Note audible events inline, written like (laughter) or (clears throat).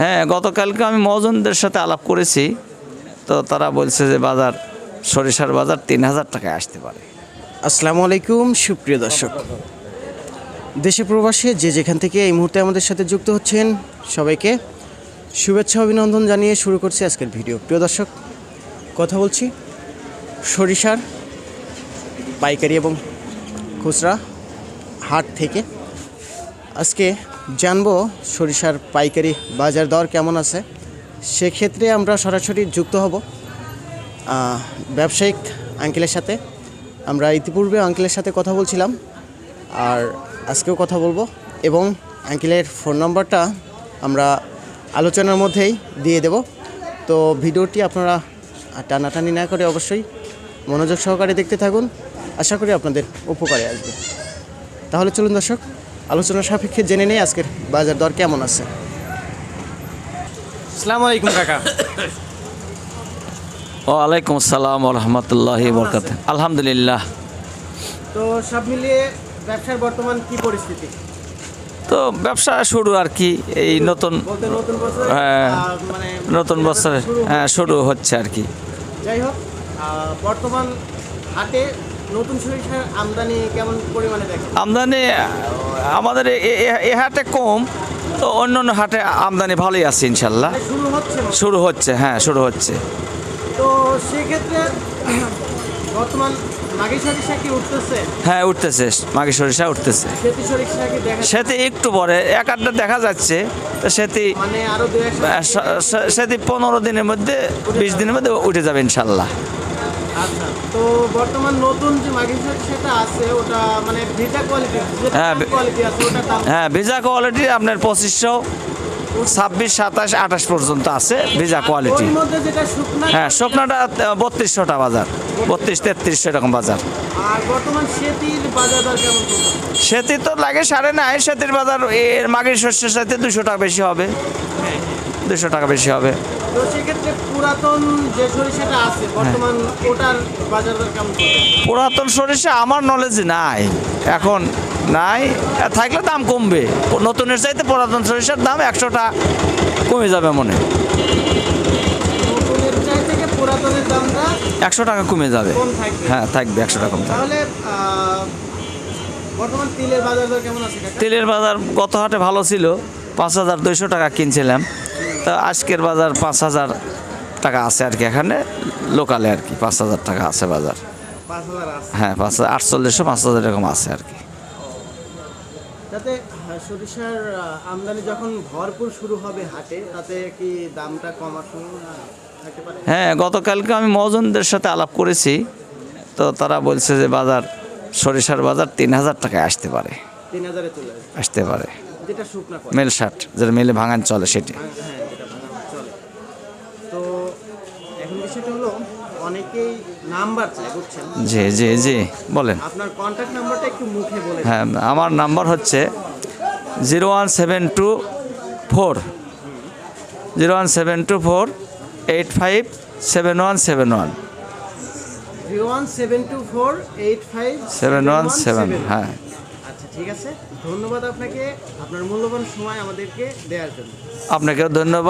হ্যাঁ গতকালকে আমি মহাজনদের সাথে আলাপ করেছি। তো তারা বলছে যে বাজার সরিষার বাজার তিন হাজার টাকায় আসতে পারে। আসসালামু আলাইকুম সুপ্রিয় দর্শক। দেশে প্রবাসে যে যেখান থেকে এই মুহূর্তে আমাদের সাথে যুক্ত হচ্ছেন সবাইকে শুভেচ্ছা অভিনন্দন জানিয়ে শুরু করছি আজকের ভিডিও। প্রিয় দর্শক কথা বলছি সরিষার পাইকারি এবং খুচরা হাট থেকে। আজকে জানব সরিষার পাইকারি বাজার দর কেমন আছে। সেক্ষেত্রে আমরা সরাসরি যুক্ত হব ব্যবসায়িক আঙ্কেলের সাথে। আমরা ইতিপূর্বে আঙ্কেলের সাথে কথা বলছিলাম, আর আজকেও কথা বলব এবং আঙ্কেলের ফোন নাম্বারটা আমরা আলোচনার মধ্যেই দিয়ে দেব। তো ভিডিওটি আপনারা টানাটানি না করে অবশ্যই মনোযোগ সহকারে দেখতে থাকুন। আশা করি আপনাদের উপকারে আসবে। তাহলে চলুন দর্শক আলোচনা সাপেক্ষে জেনে নেই আজকের বাজার দর কেমন আছে? আসসালামু আলাইকুম কাকা। ওয়ালাইকুম আসসালাম রহমতুল্লাহি বরকাত আলহামদুলিল্লাহ। তো সব মিলিয়ে ব্যবসার বর্তমান কি পরিস্থিতি? তো ব্যবসা শুরু আর কি এই নতুন নতুন বছর হ্যাঁ, মানে নতুন বছরে শুরু হ্যাঁ শুরু হচ্ছে। আর কি। যাই হোক বর্তমান হাটে নতুন সরিষার আমদানি কেমন পরিমাণে দেখেন? আমদানি আমাদের এ- হাটে কম তো অন্য অন্য হাটে আমদানি ভালোই আছে ইনশাল্লাহ। শুরু হচ্ছে হ্যাঁ শুরু হচ্ছে। তো সেক্ষেত্রে (clears throat) বর্তমান হ্যাঁ উঠতেছে মাঘি সরিষা উঠতেছে। সেতি সেটি একটু পরে এক আধটা দেখা যাচ্ছে তো সেটি মানে সেটি পনেরো দিনের মধ্যে বিশ দিনের মধ্যে উঠে যাবে ইনশাল্লাহ। আচ্ছা তো বর্তমান নতুন যে মাঘি সরিষাটা আছে ওটা মানে ভিটা কোয়ালিটি হ্যাঁ, কোয়ালিটি আছে ওটা হ্যাঁ ভিজা কোয়ালিটি আপনার পঁচিশশো ছাব্বিশ সাতাশ আঠাশ পর্যন্ত আছে ভিজা কোয়ালিটি হ্যাঁ শুকনাটা বত্রিশশোটা বাজার বত্রিশ তেত্রিশশো এরকম বাজার। আর বর্তমান সেতির? সেটি তো লাগে সাড়ে নয় সেতির বাজার এর মাগের শস্যের সাথে দুশো টাকা বেশি হবে। দুশো টাকা বেশি হবে। তো সেক্ষেত্রে পুরাতন যে সরিষাটা আছে বর্তমান ওটার বাজার কেমন পুরাতন সরিষা আমার নলেজ নাই। এখন নাই। থাকলে দাম কমবে। নতুনের চাইতে পুরাতন সরিষার দাম একশোটা কমে যাবে মনে। একশো টাকা কমে যাবে। হ্যাঁ থাকবে একশো টাকা কম তাহলে তেলের বাজার গত হাটে ভালো ছিল। পাঁচ হাজার দুইশো টাকা কিনছিলাম। তো আজকের বাজার পাঁচ হাজার টাকা আছে আর কি এখানে লোকালে আর কি পাঁচ হাজার টাকা আছে বাজার। হ্যাঁ পাঁচ হাজার আটচল্লিশশো পাঁচ হাজার এরকম আছে আর কি। সরিষার আমদানি যখন ভরপুর শুরু হবে হাটে তাতে কি দামটা কমার সম্ভাবনা থাকতে পারে? হ্যাঁ গতকালকে আমি মহাজনদের সাথে আলাপ করেছি তো তারা বলছে যে বাজার সরিষার বাজার তিন হাজার টাকায় আসতে পারে। আসতে পারে। মেল শার্ট যেটা মেলে ভাঙান চলে সেটি হ্যাঁ যেটা ভাঙা চলে তো এখন বিষয়টা হলো অনেকেই নাম্বার চায় বুঝছেন? জি জি জি বলেন। আপনার কন্ট্যাক্ট নাম্বারটা একটু মুখে বলে হ্যাঁ আমার নাম্বার হচ্ছে zero one seven two four. Zero one seven two four eight five seven one seven one. Zero one seven two four eight five seven one seven. হ্যাঁ। আচ্ছা ঠিক আছে। ধন্যবাদ আপনাকে। আপনার মূল্যবান সময় আমাদেরকে দেওয়ার জন্য। আপনাকেও ধন্যবাদ।